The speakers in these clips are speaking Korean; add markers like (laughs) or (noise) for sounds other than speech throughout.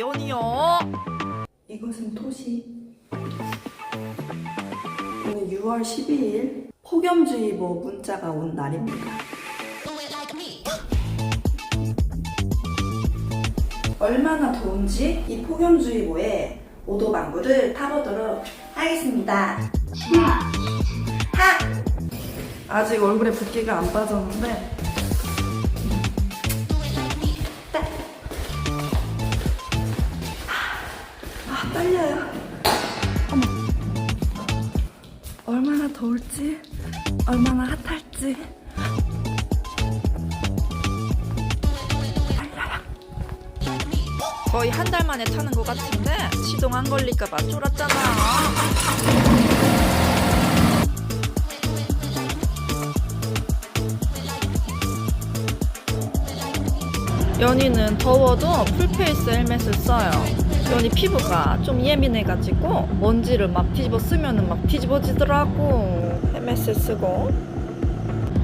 연이요. 이것은 토시. 오늘 6월 12일 폭염주의보 문자가 온 날입니다. 얼마나 더운지 이 폭염주의보에 오도방구를 타보도록 하겠습니다. 하! 아직 얼굴에 붓기가 안 빠졌는데 더울지, 얼마나 핫할지. 거의 한 달 만에 타는 것 같은데 시동 안 걸릴까봐 쫄았잖아. 연희는 더워도 풀페이스 헬멧을 써요. 연희 피부가 좀 예민해가지고 먼지를 막 뒤집어 쓰면은 막 뒤집어지더라고. 헬멧을 쓰고.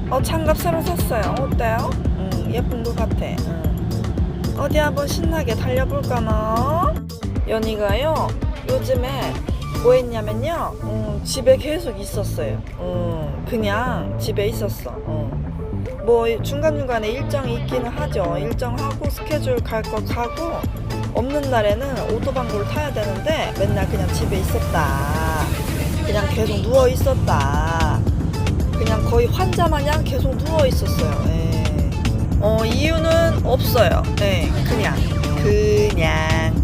어 장갑 새로 샀어요. 어때요? 응 예쁜 것 같아. 응. 어디 한번 신나게 달려볼까나? 연희가요 요즘에 뭐 했냐면요 음, 집에 계속 있었어요 음, 그냥 집에 있었어 음. 뭐 중간중간에 일정이 있기는 하죠 일정하고 스케줄 갈 거 가고 없는 날에는 오토방구를 타야 되는데 맨날 그냥 집에 있었다 그냥 계속 누워 있었다 그냥 거의 환자 마냥 계속 누워 있었어요 예. 어 이유는 없어요. 네, 그냥 그냥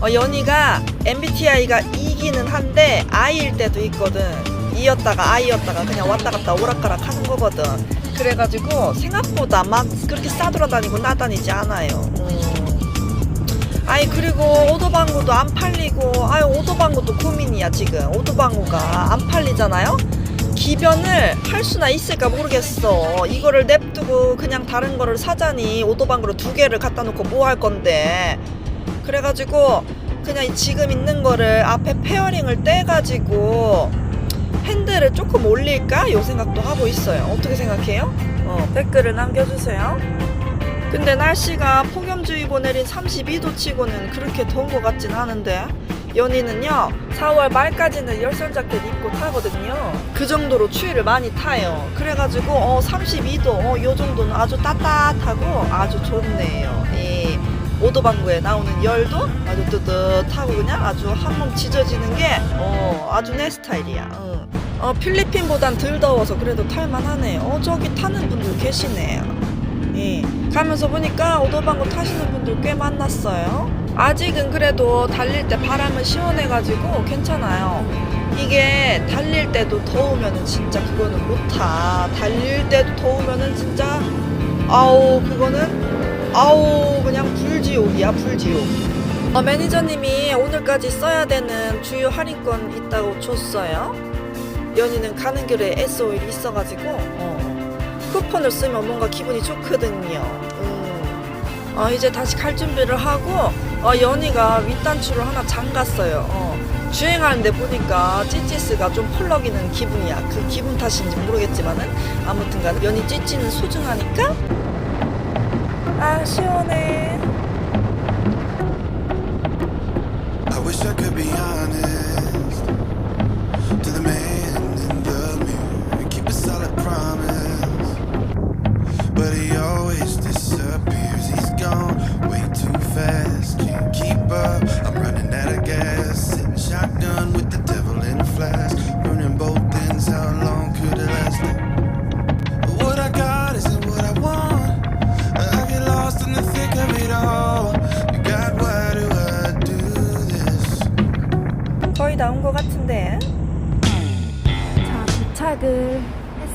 어, 연희가 MBTI가 E기는 한데 I일 때도 있거든. E였다가 I였다가 그냥 왔다 갔다 오락가락 하는 거거든. 그래가지고 생각보다 막 그렇게 싸돌아다니고 나다니지 않아요. 음. 아이 그리고 오도방구도 안 팔리고 아유 오도방구도 고민이야 지금 오도방구가 안 팔리잖아요. 기변을 할 수나 있을까 모르겠어. 이거를 냅두고 그냥 다른 거를 사자니 오도방구로 두 개를 갖다 놓고 뭐 할 건데. 그래가지고 그냥 이 지금 있는 거를 앞에 페어링을 떼가지고 핸들을 조금 올릴까? 요 생각도 하고 있어요. 어떻게 생각해요? 어, 댓글을 남겨주세요. 근데 날씨가 폭염주의보 내린 32도 치고는 그렇게 더운 것 같진 않은데 연희는요 4월 말까지는 열선 자켓 입고 타거든요. 그 정도로 추위를 많이 타요. 그래가지고 어 32도 어, 요 정도는 아주 따뜻하고 아주 좋네요. 이 오도방구에 나오는 열도 아주 뜨뜻하고 그냥 아주 한몸 지져지는 게 어, 아주 내 스타일이야. 응. 어, 필리핀보단 덜 더워서 그래도 탈만하네 어 저기 타는 분들 계시네 요 예. 가면서 보니까 오토방구 타시는 분들 꽤 만났어요. 아직은 그래도 달릴 때 바람은 시원해가지고 괜찮아요. 이게 달릴 때도 더우면은 진짜 그거는 못 타. 달릴 때도 더우면은 진짜 아우 그거는 아우 그냥 불지옥이야 불지옥. 어, 매니저님이 오늘까지 써야 되는 주요 할인권 있다고 줬어요. 연희는 가는 길에 SO일이 있어가지고 어. 쿠폰을 쓰면 뭔가 기분이 좋거든요. 음. 어, 이제 다시 갈 준비를 하고 어, 연희가 윗단추를 하나 잠갔어요. 어. 주행하는데 보니까 찌찌스가 좀 펄럭이는 기분이야. 그 기분 탓인지 모르겠지만은 아무튼간 연희 찌찌는 소중하니까. 아 시원해. I wish I could be honest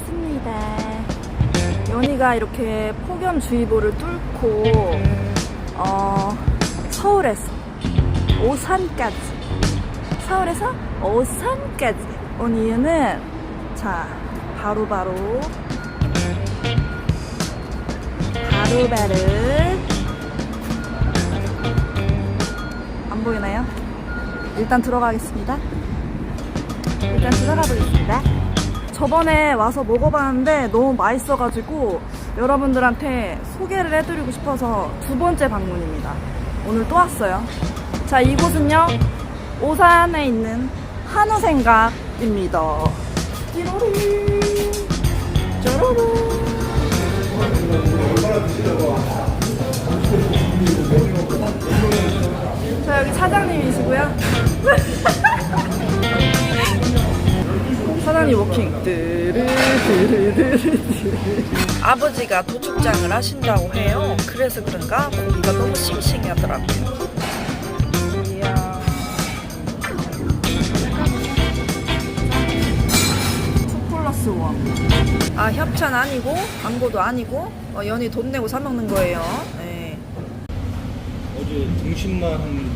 했습니다. 연희가 이렇게 폭염주의보를 뚫고, 어, 서울에서 오산까지, 서울에서 오산까지 온 이유는, 자, 바로바로, 바로바로, 안 보이나요? 일단 들어가겠습니다. 일단 들어가 보겠습니다. 저번에 와서 먹어봤는데 너무 맛있어가지고 여러분들한테 소개를 해드리고 싶어서 두 번째 방문입니다. 오늘 또 왔어요. 자, 이곳은요, 오산에 있는 한우생각입니다. 찌로리, 쪼로로. 자, 여기 사장님이시고요. (laughs) 사장님 워킹. 아버지가 도축장을 하신다고 해요. 그래서 그런가 고기가 너무 싱싱하더라고요. 이야. 투 플러스 원. 아 협찬 아니고 광고도 아니고 어, 연이 돈 내고 사 먹는 거예요. 네. 어제 등심만 한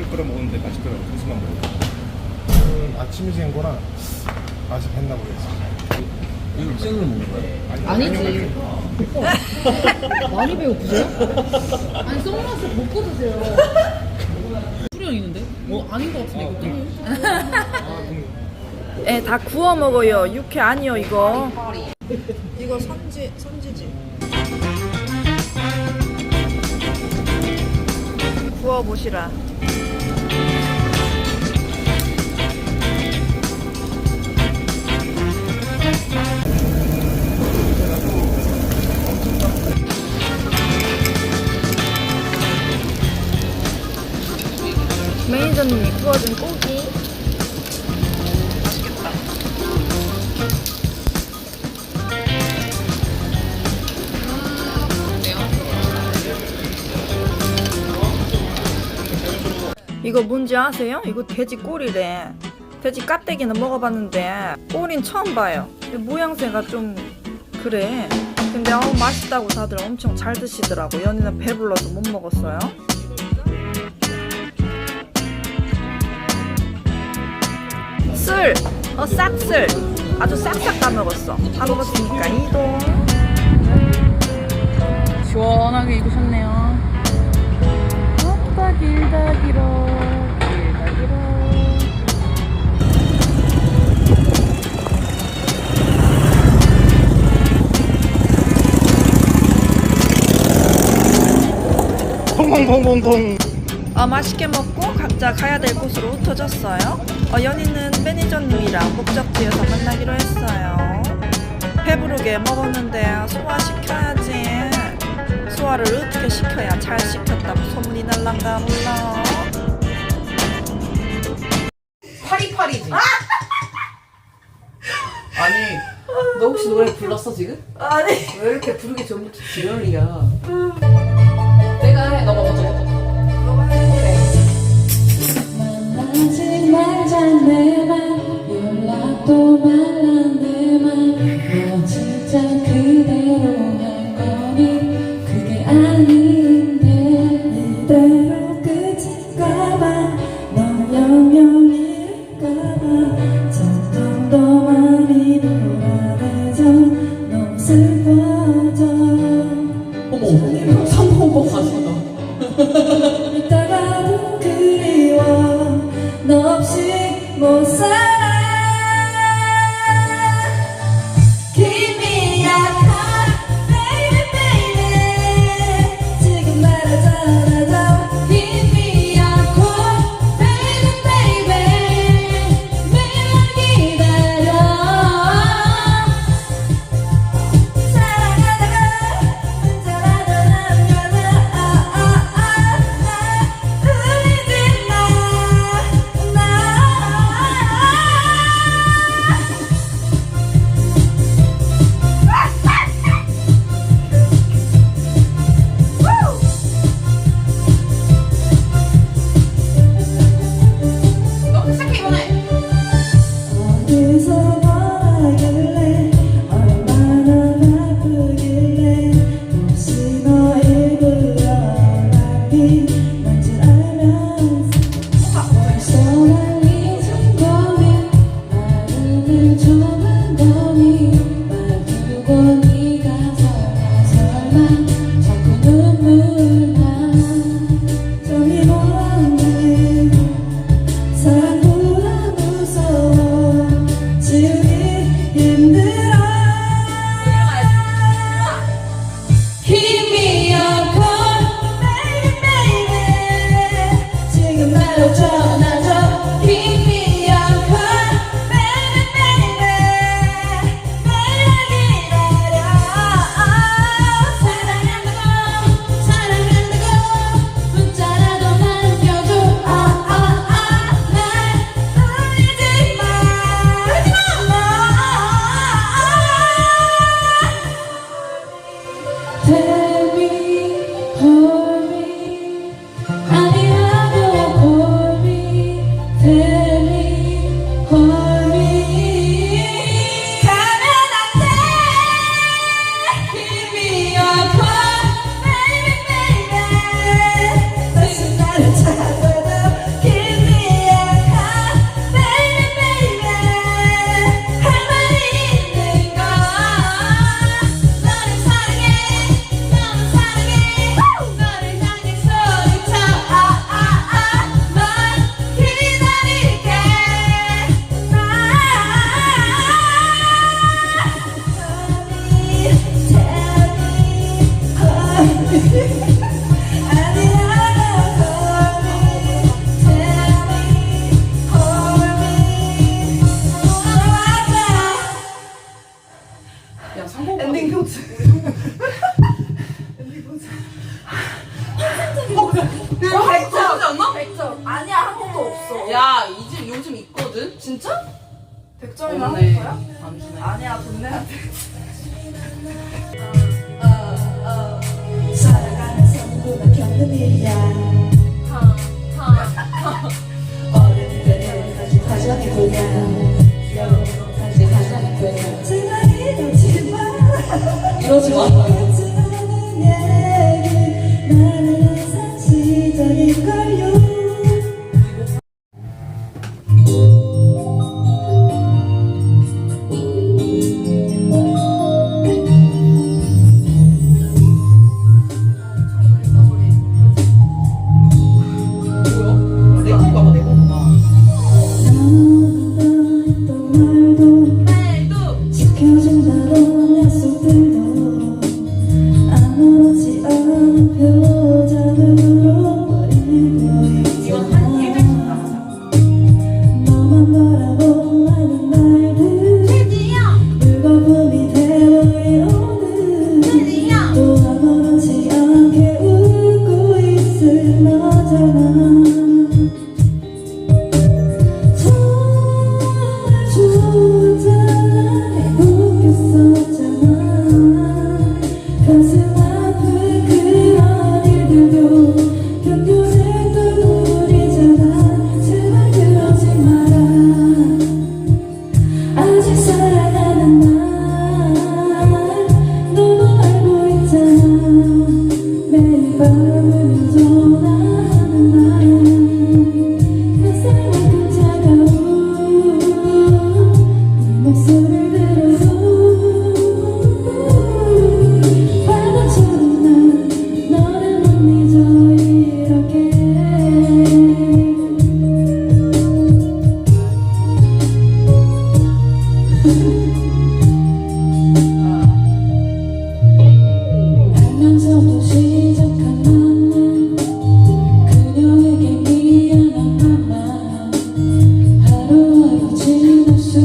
600g 먹었는데 맛있더라고요. 등심만 먹어요. 음, 아침에 거라 맛이 뱄나 모르겠어. 이거 생으로 먹는 거예요? 아니지. 많이 배고프세요? 아니 선글라스 벗고 드세요. 수령 있는데? 뭐 아닌 것 같은데 이것도? 예, 다 구워 먹어요. 육회 아니요, 이거. 이거 선지, 선지지. 구워 보시라. 매니저님이 구워준 고기. 이거 뭔지 아세요? 이거 돼지 꼬리래. 돼지 껍데기는 먹어봤는데 꼬리는 처음 봐요. 모양새가 좀 그래. 근데 어우 맛있다고 다들 엄청 잘 드시더라고. 연희는 배불러서 못 먹었어요. 쓸! 어 싹쓸! 아주 싹싹 다 먹었어. 다 먹었으니까 이동. 시원하게 입으셨네요. 아빠 길다 길어 통통통통통. 아 맛있게 먹고 각자 가야 될 곳으로 흩어졌어요. 어, 연희는 매니저님이랑 목적지에서 만나기로 했어요. 배부르게 먹었는데 소화시켜야지. 소화를 어떻게 시켜야 잘 시켰다고 소문이 날란가 몰라. 파리파리지. 아니 너 혹시 노래 불렀어 지금? 아니 왜 이렇게 부르기 전부터 지랄이야? 내가 해 너 one Amen.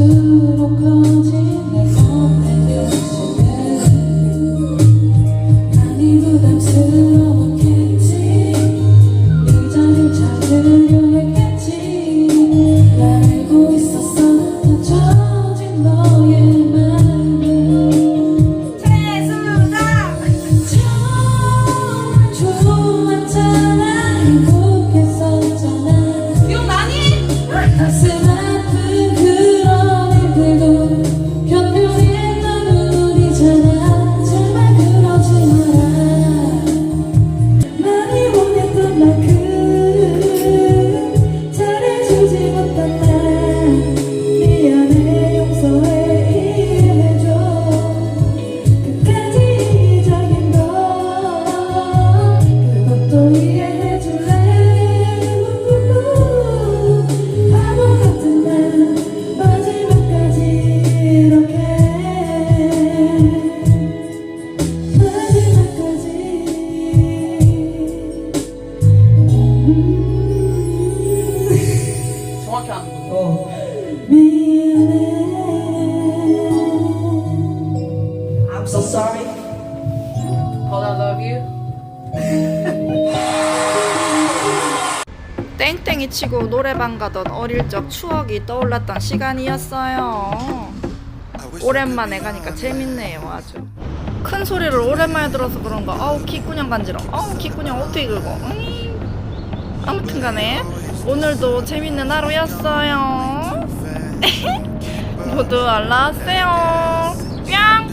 you don't come 노래방 가던 어릴 적 추억이 떠올랐던 시간이었어요. 오랜만에 가니까 재밌네요, 아주. 큰 소리를 오랜만에 들어서 그런가. 아우, 키꾸냥 간지러워. 아우, 키꾸냥 어떻게 긁어. 음. 아무튼 간에 오늘도 재밌는 하루였어요. (laughs) 모두 알라하세요. 뿅!